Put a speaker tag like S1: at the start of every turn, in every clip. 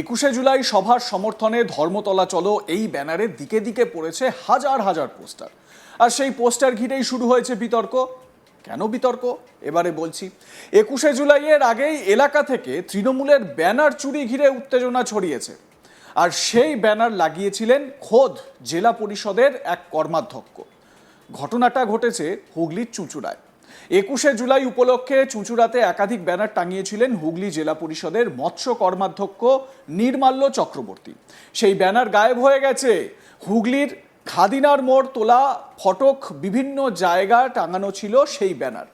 S1: একুশে জুলাই সভার সমর্থনে ধর্মতলা চলো, এই ব্যানারের দিকে দিকে পড়েছে হাজার হাজার পোস্টার। আর সেই পোস্টার ঘিরেই শুরু হয়েছে বিতর্ক। কেন বিতর্ক? এবারে বলছি। একুশে জুলাইয়ের আগেই এলাকা থেকে তৃণমূলের ব্যানার চুরি ঘিরে উত্তেজনা ছড়িয়েছে। আর সেই ব্যানার লাগিয়েছিলেন খোদ জেলা পরিষদের এক কর্মাধ্যক্ষ। ঘটনাটা ঘটেছে হুগলির চুঁচুড়ায়। একুশে জুলাই উপলক্ষে চুঁচুড়াতে একাধিক ব্যানার টাঙিয়েছিলেন হুগলি জেলা পরিষদের মৎস্য কর্মাধ্যক্ষ নির্মাল্য চক্রবর্তী। সেই ব্যানার গায়েব হয়ে গেছে। হুগলির খাদিনার মোড় তোলা ফটক বিভিন্ন জায়গায় টাঙানো ছিল সেই ব্যানার।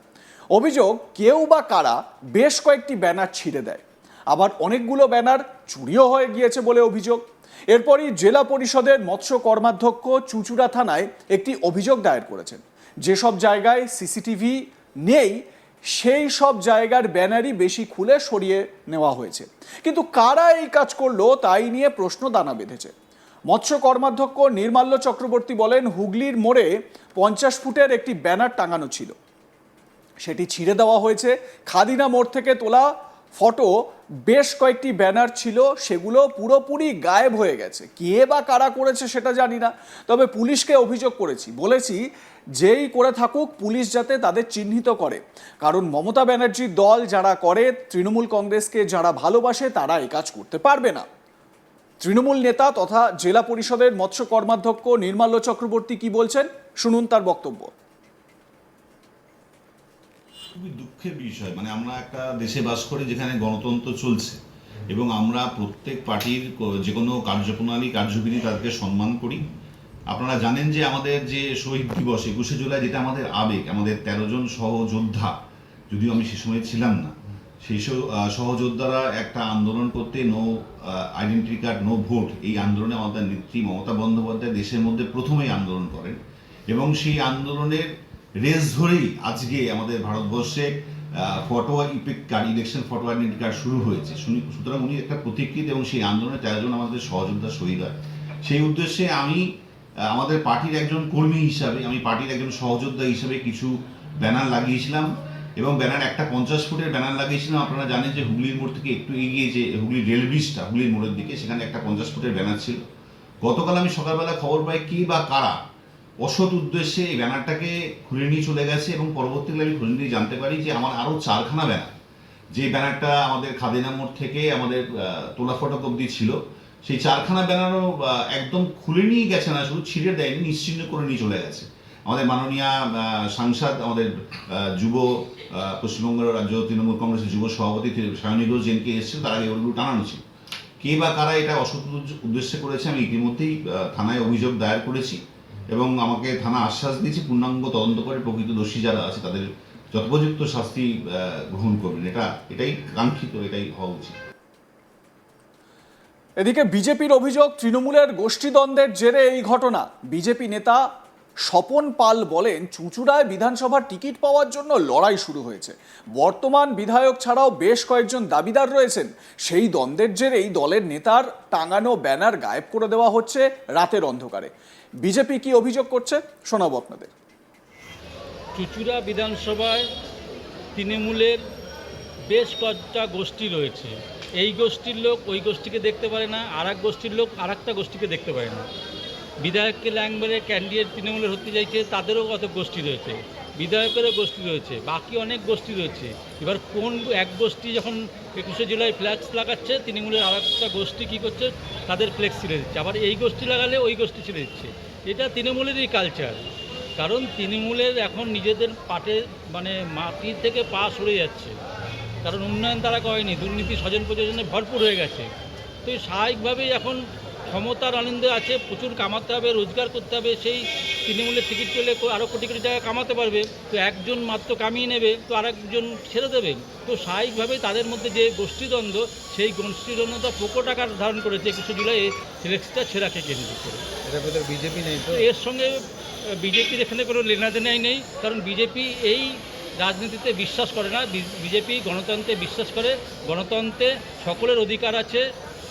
S1: অভিযোগ, কেউ বা কারা বেশ কয়েকটি ব্যানার ছিঁড়ে দেয়। আবার অনেকগুলো ব্যানার চুরিও হয়ে গিয়েছে বলে অভিযোগ। এরপরই জেলা পরিষদের মৎস্য কর্মাধ্যক্ষ চুচুড়া থানায় একটি অভিযোগ দায়ের করেছেন। যেসব জায়গায় সিসিটিভি নেই, সেই সব জায়গার ব্যানারই বেশি খুলে সরিয়ে নেওয়া হয়েছে। কিন্তু কারা এই কাজ করল তাই নিয়ে প্রশ্ন দানা বেঁধেছে। মৎস্য কর্মাধ্যক্ষ নির্মাল্য চক্রবর্তী বলেন, হুগলির মোড়ে পঞ্চাশ ফুটের একটি ব্যানার টাঙানো ছিল। সেটি ছিঁড়ে দেওয়া হয়েছে। খাদিনা মোড় থেকে তোলা ফটো বেশ কয়েকটি ব্যানার ছিল, সেগুলো পুরোপুরি গায়েব হয়ে গেছে। কে বা কারা করেছে সেটা জানি না, তবে পুলিশকে অভিযোগ করেছি। বলেছি, যেই করে থাকুক, পুলিশ যাতে তাদের চিহ্নিত করে। কারণ মমতা ব্যানার্জির দল যারা করে, তৃণমূল কংগ্রেসকে যারা ভালোবাসে, তারা এই কাজ করতে পারবে না। তৃণমূল নেতা তথা জেলা পরিষদের মৎস্য কর্মাধ্যক্ষ নির্মাল্য চক্রবর্তী কি বলছেন? শুনুন তার বক্তব্য।
S2: খুবই দুঃখের বিষয়। মানে আমরা একটা দেশে বাস করি যেখানে গণতন্ত্র চলছে এবং আমরা প্রত্যেক পার্টির যে কোনো কার্যপ্রণালী, কার্যবিধি তাদেরকে সম্মান করি। আপনারা জানেন যে আমাদের যে শহীদ দিবস, একুশে জুলাই যেটা আমাদের আবেগ, আমাদের তেরো জন সহযোদ্ধা, যদিও আমি সে সময় ছিলাম না, সেই সহযোদ্ধারা একটা আন্দোলন করতে no identity card no vote এই আন্দোলনে আমাদের নেত্রী মমতা বন্দ্যোপাধ্যায় দেশের মধ্যে প্রথমেই আন্দোলন করেন এবং সেই আন্দোলনের রেস ধরেই আজকে আমাদের ভারতবর্ষে photo EPIC card election photo identity card শুরু হয়েছে। সুতরাং উনি একটা প্রতিকৃত এবং সেই আন্দোলনে তেরো জন আমাদের সহযোদ্ধা শহীদ হয়। সেই উদ্দেশ্যে আমি আমাদের পার্টির একজন কর্মী হিসাবে, আমি পার্টির একজন সহযোদ্ধা হিসাবে কিছু ব্যানার লাগিয়েছিলাম এবং ব্যানার একটা পঞ্চাশ ফুটের ব্যানার লাগিয়েছিলাম। আপনারা জানেন যে হুগলির মোড় থেকে একটু এগিয়ে যে হুগলির রেল ব্রিজটা, হুগলির মোড়ের দিকে, সেখানে একটা পঞ্চাশ ফুটের ব্যানার ছিল। গতকাল আমি সকালবেলা খবর পাই কে বা কারা অসৎ উদ্দেশ্যে এই ব্যানারটাকে খুলে নিয়ে চলে গেছে এবং পরবর্তীকালে আমি খুলে নিয়ে জানতে পারি যে আমার আরও চারখানা ব্যানার, যে ব্যানারটা আমাদের খাদিনা মোড় থেকে আমাদের তোলা ফটক অব্দি ছিল, সেই চারখানা ব্যানারও একদম খুলে নিয়ে গেছে না, শুধু ছিঁড়ে দেয়নি, নিশ্চিন্ন করে নিয়ে চলে গেছে। আমাদের মাননীয় সাংসদ, আমাদের যুব পশ্চিমবঙ্গের রাজ্য তৃণমূল কংগ্রেসের যুব সভাপতি সায়নী ঘোষ জেনকে এসেছিল, তার ওগুলো টানানো ছিল। কে বা কারা এটা অসৎ উদ্দেশ্যে করেছে, আমি ইতিমধ্যেই থানায় অভিযোগ দায়ের করেছি। এবং আমাকে থানা আশ্বাস দিয়েছে, পূর্ণাঙ্গ তদন্ত করে প্রকৃত দোষী যারা আছে তাদের যথোপযুক্ত শাস্তি গ্রহণ করবেন। এটা, এটাই কাঙ্ক্ষিত, এটাই হওয়া উচিত।
S1: এদিকে বিজেপির অভিযোগ, তৃণমূলের গোষ্ঠীদ্বন্দ্বের জেরে এই ঘটনা। বিজেপি নেতা স্বপন পাল বলেন, চুঁচুড়ায় বিধানসভার টিকিট পাওয়ার জন্য লড়াই শুরু হয়েছে। বর্তমান বিধায়ক ছাড়াও বেশ কয়েকজন দাবিদার রয়েছেন। সেই দ্বন্দ্বের জেরেই দলের নেতার টাঙানো ব্যানার গায়েব করে দেওয়া হচ্ছে রাতের অন্ধকারে। বিজেপি কি অভিযোগ করছে, শোনাবো আপনাদের।
S3: চুচুড়া বিধানসভায় তৃণমূলের বেশ কয়েকটা গোষ্ঠী রয়েছে। এই গোষ্ঠীর লোক ওই গোষ্ঠীকে দেখতে পারে না আর গোষ্ঠীর লোক আর গোষ্ঠীকে দেখতে পারে না। বিধায়ককে ল্যাং মেরে ক্যান্ডিডেট তৃণমূলের হতে চাইছে, তাদেরও কত গোষ্ঠী রয়েছে? বিধায়কেরও গোষ্ঠী রয়েছে, বাকি অনেক গোষ্ঠী রয়েছে। এবার কোন এক গোষ্ঠী যখন একুশে জুলাই ফ্ল্যাক্স লাগাচ্ছে, তৃণমূলের আর একটা গোষ্ঠী কী করছে? তাদের ফ্লেক্স ছেড়ে দিচ্ছে। আবার এই গোষ্ঠী লাগালে ওই গোষ্ঠী ছেড়ে দিচ্ছে। এটা তৃণমূলেরই কালচার কারণ তৃণমূলের এখন নিজেদের পাটে মানে মাটি থেকে পা সরে যাচ্ছে। কারণ উন্নয়ন তারা করেনি, দুর্নীতি, স্বজন প্রযোজনে ভরপুর হয়ে গেছে। তো স্বাভাবিকভাবেই এখন ক্ষমতার আনন্দে আছে প্রচুর কামাতে হবে রোজগার করতে হবে সেই তৃণমূলের টিকিট পেলে আরও কোটি কোটি টাকা কামাতে পারবে। তো একজন মাত্র কামিয়ে নেবে তো আরেকজন ছেড়ে দেবে। তো স্বাভাবিকভাবেই তাদের মধ্যে যে গোষ্ঠীদ্বন্দ্ব সেই গোষ্ঠীদ্বন্দ্বটা প্রকট আকার ধারণ করেছে একুশে জুলাই সিলেক্সটা ছেঁড়াকে কেন্দ্র করে
S4: এটার ভেতর বিজেপি নেই তো?
S3: তো এর সঙ্গে বিজেপির এখানে কোনো লেনাদেনাই নেই কারণ বিজেপি এই রাজনীতিতে বিশ্বাস করে না। বিজেপি গণতন্ত্রে বিশ্বাস করে। গণতন্ত্রে সকলের অধিকার আছে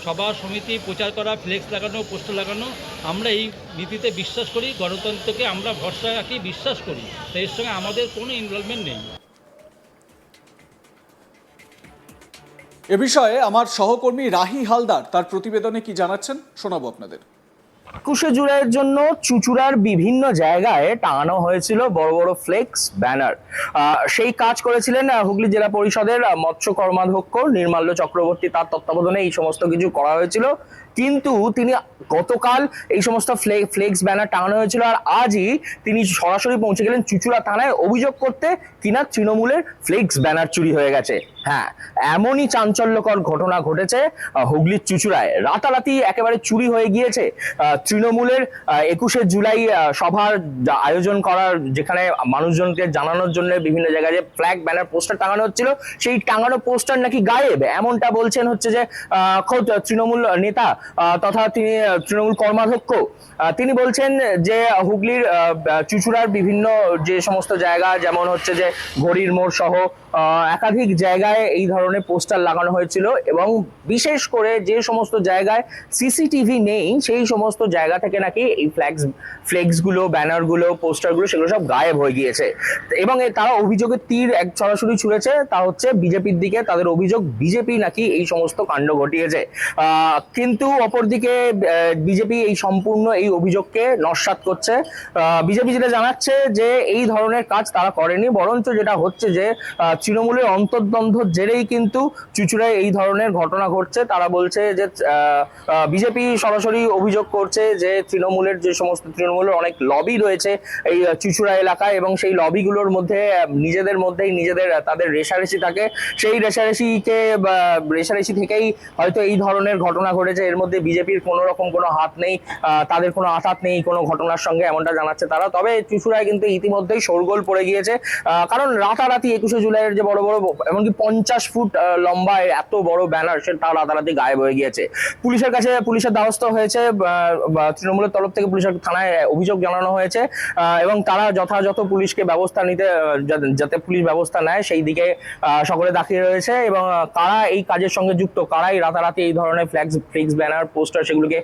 S3: সভা, সমিতি, প্রচার করা, ফ্লেক্স লাগানো, পোস্টার লাগানো, আমরা এই নীতিতে বিশ্বাস করি, গণতন্ত্রকে আমরা ভরসা রাখি, বিশ্বাস করি। তাই এর সঙ্গে আমাদের কোনো ইনভলভমেন্ট নেই।
S1: এ বিষয়ে আমার সহকর্মী রাহি হালদার তার প্রতিবেদনে কি জানাচ্ছেন শোনাবো আপনাদের।
S4: একুশে জুলাইয়ের জন্য চুচুড়ার বিভিন্ন জায়গায় টাঙানো হয়েছিল বড় বড় ফ্লেক্স ব্যানার। সেই কাজ করেছিলেন হুগলি জেলা পরিষদের মৎস্য কর্মাধ্যক্ষ নির্মাল্য চক্রবর্তী তার তত্ত্বাবধানে এই সমস্ত কিছু করা হয়েছিল। কিন্তু তিনি গতকাল এই সমস্ত ফ্লেক্স ব্যানার টাঙানো হয়েছিল আর আজই তিনি সরাসরি পৌঁছে গেলেন চুচুড়া থানায় অভিযোগ করতে কিনা তৃণমূলের ফ্লেক্স ব্যানার চুরি হয়ে গেছে। হ্যাঁ এমনই চাঞ্চল্যকর ঘটনা ঘটেছে হুগলির চুচুড়ায়। রাতারাতি একেবারে চুরি হয়ে গিয়েছে তৃণমূলের একুশে জুলাই সভার আয়োজন করার যেখানে মানুষজনকে জানানোর জন্য বিভিন্ন জায়গায় যে ফ্ল্যাগ ব্যানার পোস্টার টাঙানো হচ্ছিল, সেই টাঙানো পোস্টার নাকি গায়েব? এমনটা বলছেন হচ্ছে যে তৃণমূল নেতা তথা তিনি তৃণমূল কর্মাধ্যক্ষ। তিনি বলছেন যে, হুগলির চুচুড়ার বিভিন্ন যে সমস্ত জায়গা, যেমন হচ্ছে যে ঘড়ির মোড় সহ একাধিক জায়গায় এই ধরনের পোস্টার লাগানো হয়েছিল এবং বিশেষ করে যে সমস্ত জায়গায় সিসিটিভি নেই, সেই সমস্ত জায়গা থেকে নাকি এই ফ্ল্যাক্স ফ্লেক্সগুলো ব্যানারগুলো, পোস্টারগুলো, সেগুলো সব গায়েব হয়ে গিয়েছে। এবং তারা অভিযোগের তীর এক সরাসরি ছুঁড়েছে, তা হচ্ছে বিজেপির দিকে তাদের অভিযোগ, বিজেপি নাকি এই সমস্ত কাণ্ড ঘটিয়েছে। কিন্তু অপরদিকে বিজেপি এই সম্পূর্ণ এই অভিযোগকে নস্বাত করছে। বিজেপি যেটা জানাচ্ছে যে এই ধরনের কাজ তারা করেনি, বরঞ্চ যেটা হচ্ছে যে তৃণমূলের অন্তর্দ্বন্দ্ব জেরেই কিন্তু চুচুড়ায় এই ধরনের ঘটনা ঘটছে। তারা বলছে যে বিজেপি সরাসরি অভিযোগ করছে যে, তৃণমূলের যে সমস্ত তৃণমূলের অনেক লবি রয়েছে এই চুচুড়া এলাকায় এবং সেই লবিগুলোর মধ্যে নিজেদের মধ্যেই নিজেদের তাদের রেশারেশি থাকে। সেই রেশারেশিকে রেশারেশি থেকেই হয়তো এই ধরনের ঘটনা ঘটেছে। এর মধ্যে বিজেপির কোনো রকম কোনো হাত নেই তাদের কোনো আঘাত নেই কোনো ঘটনার সঙ্গে এমনটা জানাচ্ছে তারা। তবে চুচুড়ায় কিন্তু ইতিমধ্যেই শোরগোল পড়ে গিয়েছে। কারণ রাতারাতি একুশে জুলাইয়ের যে বড় বড়, এমনকি পঞ্চাশ ফুট লম্বা এত বড় ব্যানার সেটা রাতারাতি গায়েব হয়ে গিয়েছে। পুলিশের কাছে পুলিশের দ্বারস্থ হয়েছে তৃণমূলের তরফ থেকে পুলিশের থানায় অভিযোগ জানানো হয়েছে এবং তারা যথাযথ পুলিশকে ব্যবস্থা নিতে যাতে পুলিশ ব্যবস্থা নেয়, সেই দিকে সকলে তাকিয়ে রয়েছে এবং কারা এই কাজের সঙ্গে যুক্ত, কারাই রাতারাতি এই ধরনের ফ্ল্যাক্স ফ্লেক্স ব্যানার পোস্টার সেগুলোকে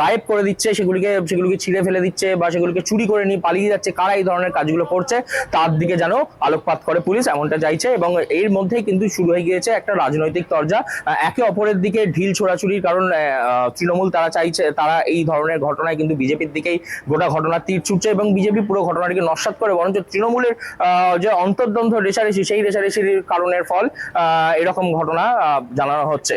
S4: গায়েব করে দিচ্ছে, সেগুলিকে সেগুলিকে ছিঁড়ে ফেলে দিচ্ছে বা সেগুলিকে চুরি করে নিয়ে পালিয়ে যাচ্ছে, কারা এই ধরনের কাজগুলো করছে, তার দিকে যেন আলোকপাত করে পুলিশ, এমনটা চাইছে এবং এর মধ্যেই কিন্তু শুরু হয়ে গিয়েছে একটা রাজনৈতিক তরজা। একে অপরের দিকে ঢিল ছোড়াছুরির কারণ তৃণমূল তারা চাইছে, তারা এই ধরনের ঘটনায় কিন্তু বিজেপির দিকেই গোটা ঘটনার তীর ছুটছে এবং বিজেপি পুরো ঘটনাটিকে নস্বাত করে, বরঞ্চ তৃণমূলের যে অন্তর্দ্বন্দ্ব রেশারেশি, সেই রেশারেশির কারণের ফল এরকম ঘটনা জানানো হচ্ছে।